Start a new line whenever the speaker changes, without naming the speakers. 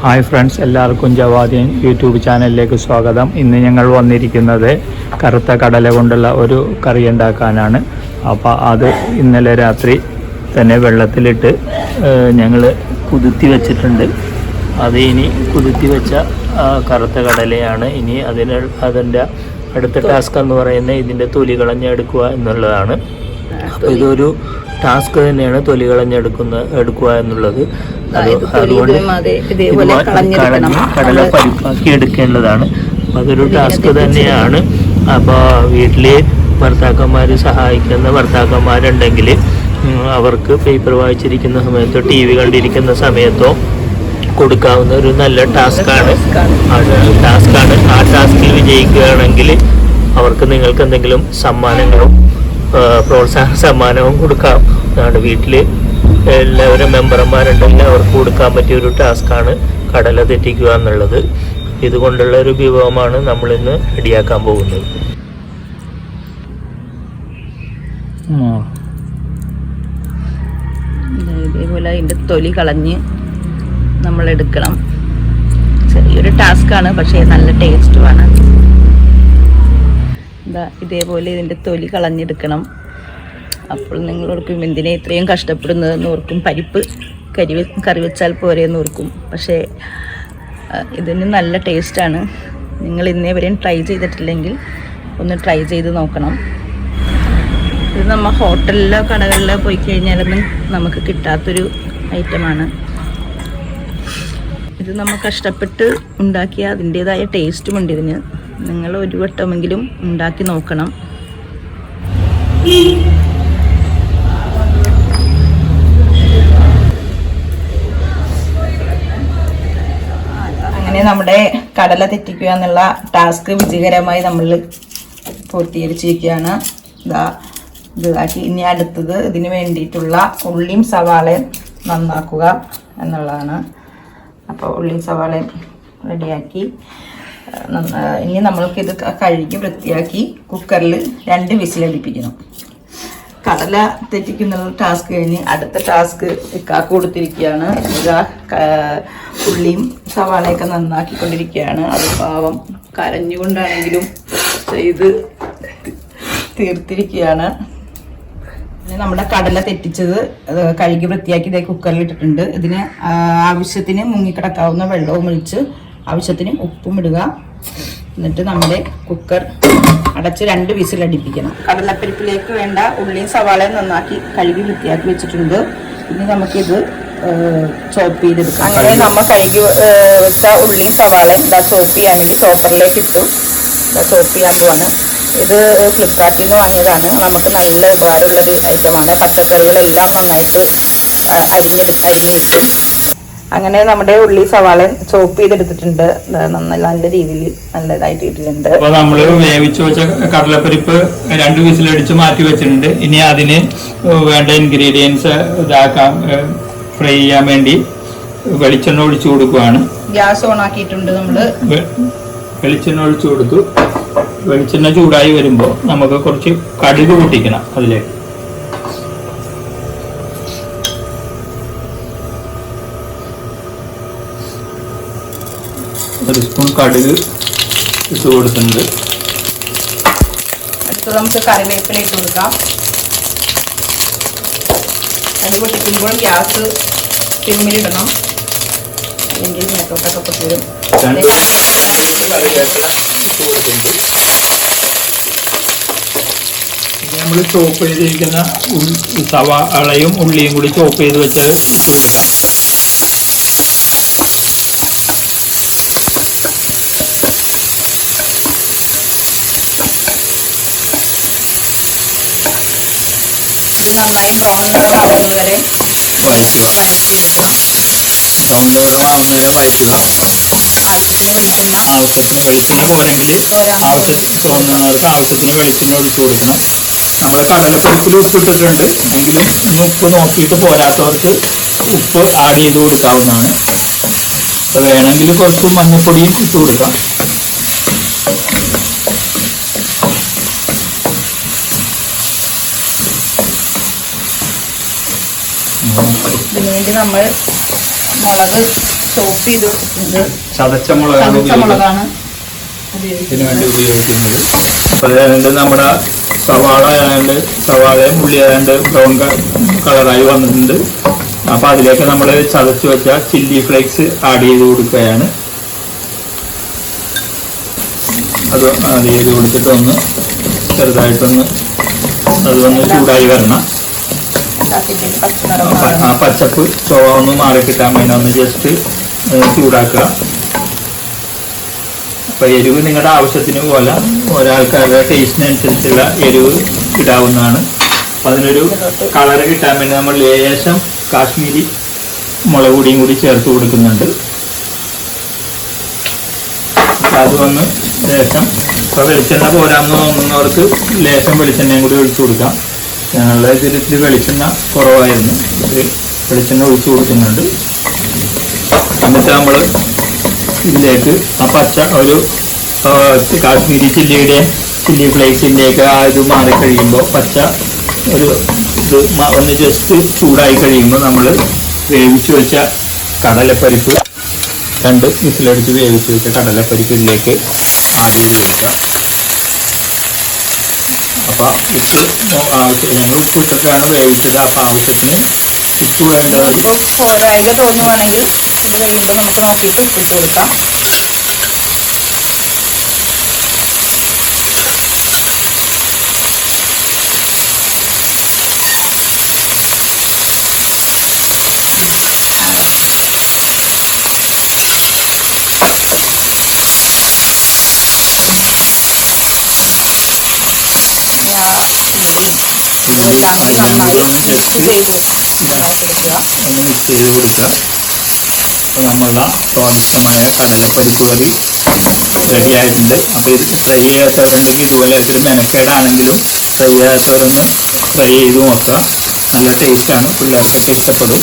Hi friends എല്ലാവർക്കും ജവാദിയൻ YouTube ചാനലിലേക്ക് സ്വാഗതം. ഇന്ന് ഞങ്ങൾ വന്നിരിക്കുന്നത് കറുത്ത കടല കൊണ്ടുള്ള ഒരു കറി ഉണ്ടാക്കാനാണ്. അപ്പോൾ അത് ഇന്നലെ രാത്രി തന്നെ വെള്ളത്തിലിട്ട് ഞങ്ങൾ കുതിർത്തി വെച്ചിട്ടുണ്ട്. അത് ഇനി കുതിർത്തി വെച്ച കറുത്ത കടലയാണ്. ഇനി അതിന് അതിന്റെ അടുത്ത ടാസ്ക് എന്ന് പറയുന്നത് ഇതിന്റെ തൊലി കളഞ്ഞെടുക്കുക എന്നുള്ളതാണ്. അപ്പോൾ ഇതൊരു ടാസ്ക് തന്നെയാണ് തൊലി കളഞ്ഞെടുക്കുന്ന എടുക്കുക എന്നുള്ളത്. കടല പരിപ്പാക്കി എടുക്കേണ്ടതാണ്. അതൊരു ടാസ്ക് തന്നെയാണ്. അപ്പോൾ വീട്ടിൽ ഭർത്താക്കന്മാർ സഹായിക്കുന്ന ഭർത്താക്കന്മാരുണ്ടെങ്കിൽ അവർക്ക് പേപ്പർ വായിച്ചിരിക്കുന്ന സമയത്തോ ടി വി കണ്ടിരിക്കുന്ന സമയത്തോ കൊടുക്കാവുന്ന ഒരു നല്ല ടാസ്ക്കാണ് ടാസ്ക്കാണ് ആ ടാസ്കിൽ വിജയിക്കുകയാണെങ്കിൽ അവർക്ക് നിങ്ങൾക്ക് എന്തെങ്കിലും സമ്മാനങ്ങളും പ്രോത്സാഹന സമ്മാനവും കൊടുക്കാം. അതാണ് വീട്ടിൽ എല്ലാവരും മെമ്പർമാരുണ്ട്. എല്ലാവർക്കും കൊടുക്കാൻ പറ്റിയ ഒരു ടാസ്ക്കാണ് കടല തെറ്റിക്കുക എന്നുള്ളത്. ഇതുകൊണ്ടുള്ള ഒരു വിഭവമാണ് നമ്മൾ ഇന്ന് റെഡിയാക്കാൻ പോകുന്നത്.
ഇതേപോലെ അതിന്റെ തൊലി കളഞ്ഞ് നമ്മൾ എടുക്കണം ചെറിയൊരു ടാസ്ക്കാണ് പക്ഷേ നല്ല ടേസ്റ്റുമാണ് ഇതേപോലെ ഇതിന്റെ തൊലി കളഞ്ഞെടുക്കണം. അപ്പോൾ നിങ്ങൾ ഓർക്കും എന്തിനാ ഇത്രയും കഷ്ടപ്പെടുന്നതെന്ന് ഓർക്കും. പരിപ്പ് കരി കറി വെച്ചാൽ പോരെയെന്ന് ഓർക്കും. പക്ഷേ ഇതിന് നല്ല ടേസ്റ്റാണ്. നിങ്ങൾ ഇന്നേ വരെയും ട്രൈ ചെയ്തിട്ടില്ലെങ്കിൽ ഒന്ന് ട്രൈ ചെയ്ത് നോക്കണം. ഇത് നമ്മൾ ഹോട്ടലിലോ കടകളിലോ പോയി കഴിഞ്ഞാലൊന്നും നമുക്ക് കിട്ടാത്തൊരു ഐറ്റമാണ്. ഇത് നമ്മൾ കഷ്ടപ്പെട്ട് ഉണ്ടാക്കിയ അതിന്റെതായ ടേസ്റ്റും ഉണ്ട് ഇതിന്. നിങ്ങൾ ഒരു വട്ടമെങ്കിലും ഉണ്ടാക്കി നോക്കണം അങ്ങനെ നമ്മുടെ കടല തെറ്റിക്കുക എന്നുള്ള ടാസ്ക് വിജയകരമായി നമ്മൾ പൂർത്തീകരിച്ചിരിക്കുകയാണ്. ഇതാ ഇതാക്കി. ഇനി അടുത്തത് ഇതിന് വേണ്ടിയിട്ടുള്ള ഉള്ളിയും സവാളയും നന്നാക്കുക എന്നുള്ളതാണ്. അപ്പോൾ ഉള്ളിയും സവാളയും റെഡിയാക്കി. ഇനി നമ്മൾക്ക് ഇത് കഴുകി വൃത്തിയാക്കി കുക്കറിൽ രണ്ട് വിസിലടിപ്പിക്കണം കടല തെറ്റിക്കുന്ന ടാസ്ക് കഴിഞ്ഞ് അടുത്ത ടാസ്ക് കാക്ക് കൊടുത്തിരിക്കുകയാണ്. ഇതാ ഉള്ളിയും സവാളയൊക്കെ നന്നാക്കിക്കൊണ്ടിരിക്കുകയാണ്. അത് പാവം കരഞ്ഞുകൊണ്ടാണെങ്കിലും ചെയ്ത് തീർത്തിരിക്കുകയാണ്. നമ്മുടെ കടല തെറ്റിച്ചത് കഴുകി വൃത്തിയാക്കി ഇതേ കുക്കറിൽ ഇട്ടിട്ടുണ്ട്. ഇതിന് ആവശ്യത്തിന് മുങ്ങിക്കിടക്കാവുന്ന വെള്ളവും ഒഴിച്ച് ആവശ്യത്തിന് ഉപ്പും ഇടുക. എന്നിട്ട് നമ്മുടെ കുക്കർ അടച്ച് രണ്ട് വിസിൽ അടിപ്പിക്കണം. കടലപ്പരിപ്പിലേക്ക് വേണ്ട ഉള്ളിയും സവാളയും നന്നാക്കി കഴുകി വൃത്തിയാക്കി വെച്ചിട്ടുണ്ട്. ഇനി നമുക്കിത് ചോപ്പ് ചെയ്തെടുക്കാം. അങ്ങനെ നമ്മൾ കഴുകി വെച്ച ഉള്ളിയും സവാളയും ഇതാ ചോപ്പ് ചെയ്യാൻ വേണ്ടി ചോപ്പറിലേക്ക് ഇട്ടു. ഇതാ ചോപ്പ് ചെയ്യാൻ പോവാണ്. ഇത് ഫ്ലിപ്കാർട്ടിൽ നിന്ന് വാങ്ങിയതാണ്. നമുക്ക് നല്ല ഉപകാരമുള്ളൊരു ഐറ്റമാണ്. പച്ചക്കറികളെല്ലാം നന്നായിട്ട് ആ, അരിഞ്ഞ് അരിഞ്ഞ് കിട്ടും അങ്ങനെ നമ്മുടെ ഉള്ളി സവാള ചോപ്പ് ചെയ്തെടുത്തിട്ടുണ്ട്. നല്ല നല്ല രീതിയിൽ നല്ലതായിട്ട് ഇട്ടിട്ടുണ്ട്.
നമ്മൾ നമ്മൾ വേവിച്ച് വെച്ച കടലപ്പരിപ്പ് രണ്ട് വിസിലടിച്ച് മാറ്റി വെച്ചിട്ടുണ്ട്. ഇനി അതിന് വേണ്ട ഇൻഗ്രീഡിയൻസ് ഇതാക്കാൻ ഫ്രൈ ചെയ്യാൻ വേണ്ടി വെളിച്ചെണ്ണ ഒഴിച്ചു കൊടുക്കുവാണ്.
ഗ്യാസ് ഓൺ ആക്കിയിട്ടുണ്ട്
നമ്മൾ. വെളിച്ചെണ്ണ ഒഴിച്ചു കൊടുത്തു. വെളിച്ചെണ്ണ ചൂടായി വരുമ്പോൾ നമുക്ക് കുറച്ച് കടുക് പൊട്ടിക്കണം അതിലേക്ക്. ഒരു സ്പൂൺ കടുക് ഇട്ട് കൊടുക്കുന്നുണ്ട്.
അടുത്ത് നമുക്ക് കറിവേപ്പില ഇട്ട് കൊടുക്കാം. അടി പൊട്ടിക്കുമ്പോൾ ഗ്യാസ് സിമ്മിലിടണം അല്ലെങ്കിൽ മേത്തോട്ടൊക്കെ പൊട്ടി വരും.
നമ്മൾ ചോപ്പ് ചെയ്തിരിക്കുന്ന സവാളയും ഉള്ളിയും കൂടി ചോപ്പ് ചെയ്ത് വെച്ചത്
നന്നായി ബ്രൗൺ നിറമാകുന്നത് വരെ വഴറ്റിയെടുക്കണം ആവശ്യത്തിന് വെളിച്ചെണ്ണ
ആവശ്യത്തിന് വെളിച്ചെണ്ണ പോരെങ്കിൽ ആവശ്യത്തിന് തോന്നുന്നവർക്ക് ആവശ്യത്തിന് വെളിച്ചെണ്ണ ഒഴിച്ചു കൊടുക്കണം. നമ്മൾ കടലപ്പരിപ്പിൽ ഉപ്പിട്ടിട്ടുണ്ട്. എങ്കിലും ഉപ്പ് നോക്കിയിട്ട് പോരാത്തവർക്ക് ഉപ്പ് ആഡ് ചെയ്ത് കൊടുക്കാവുന്നതാണ്. വേണമെങ്കിൽ കുറച്ച് മഞ്ഞപ്പൊടിയും ഇട്ട് കൊടുക്കാം.
ഇതിനു വേണ്ടി നമ്മൾ മുളക് ചോപ്പ് ചെയ്ത് വെച്ചിട്ടുണ്ട്.
ചതച്ച മുളകാണ് ഇതിനു വേണ്ടി ഉപയോഗിക്കുന്നത്. അപ്പൊ അതുകൊണ്ട് നമ്മുടെ സവാള ആയാണ്ട് സവാളയും ഉള്ളി ആയാണ്ട് ബ്രൗൺ കളറായി വന്നിട്ടുണ്ട്. അപ്പൊ അതിലേക്ക് നമ്മൾ ചതച്ച് വെച്ച ചില്ലി ഫ്ലേക്സ് ആഡ് ചെയ്ത് കൊടുക്കുകയാണ്. അത് ആഡ് ചെയ്ത് കൊടുത്തിട്ട് ഒന്ന് ചെറുതായിട്ടൊന്ന് അത് വന്ന് ചൂടായി വരണം. ആ. പച്ചപ്പ്. ചുവ ഒന്ന് മാറി കിട്ടാൻ വേണ്ടി ഒന്ന് ജസ്റ്റ് ചൂടാക്കുക. അപ്പൊ എരിവ് നിങ്ങളുടെ ആവശ്യത്തിന് പോലെ ഒരാൾക്കാരുടെ ടേസ്റ്റിനനുസരിച്ചുള്ള എരിവ് ഇടാവുന്നതാണ്. അപ്പൊ അതിനൊരു കളർ കിട്ടാൻ വേണ്ടി നമ്മൾ ലേശം കാശ്മീരി മുളക് പൊടിയും കൂടി ചേർത്ത് കൊടുക്കുന്നുണ്ട്. അത് വന്ന് ലേശം. ഇപ്പൊ വെളിച്ചെണ്ണ പോരാന്ന് തോന്നുന്നവർക്ക് ലേശം വെളിച്ചെണ്ണയും കൂടി ഒഴിച്ചു കൊടുക്കാം. ഞങ്ങളുടെ ഇതിൽ വെളിച്ചെണ്ണ കുറവായിരുന്നു. വെളിച്ചെണ്ണ ഒഴിച്ചു കൊടുക്കുന്നുണ്ട്. എന്നിട്ട് നമ്മൾ ഇതിലേക്ക് ആ പച്ച ഒരു കാശ്മീരി ചില്ലിയുടെ ചില്ലി ഫ്ലേക്സിന്റെയൊക്കെ ആ ഇത് മാറിക്കഴിയുമ്പോൾ പച്ച ഒരു ഇത് ഒന്ന് ജസ്റ്റ് ചൂടായി കഴിയുമ്പോൾ നമ്മൾ വേവിച്ചു വെച്ച കടലപ്പരിപ്പ് രണ്ട് വിസിലടിച്ച് വേവിച്ച് വെച്ച കടലപ്പരിപ്പ് ഇതിലേക്ക് ആഡ് ചെയ്ത് കൊടുക്കുക അപ്പം ഉപ്പ് നോ- ആവശ്യം ഞങ്ങൾ ഉപ്പ് ഇട്ടിട്ടാണ് വേവിച്ചത് അപ്പം ആവശ്യത്തിന് ഉപ്പ് വേണ്ടത്
ഇപ്പോൾ പോരായിക തോന്നുവാണെങ്കിൽ ഇത് കഴിയുമ്പോൾ നമുക്ക് നോക്കിയിട്ട് ഉപ്പിട്ട് കൊടുക്കാം ഉള്ളിയും നന്നായി മിക്സ്
ഒന്ന് മിക്സ് ചെയ്ത് കൊടുക്കുക അപ്പോൾ നമ്മളുടെ സ്വാദിഷ്ടമായ കടലപ്പരിപ്പ് കറി റെഡി ആയിട്ടുണ്ട് അപ്പോൾ ഇത് ട്രൈ ചെയ്യാത്തവരുണ്ടെങ്കിൽ ഇതുപോലെ ഇത്തിരി മെനക്കേടാണെങ്കിലും ട്രൈ ചെയ്യാത്തവരൊന്ന് ട്രൈ ചെയ്ത് നോക്കുക നല്ല ടേസ്റ്റാണ് പിള്ളേർക്കൊക്കെ ഇഷ്ടപ്പെടും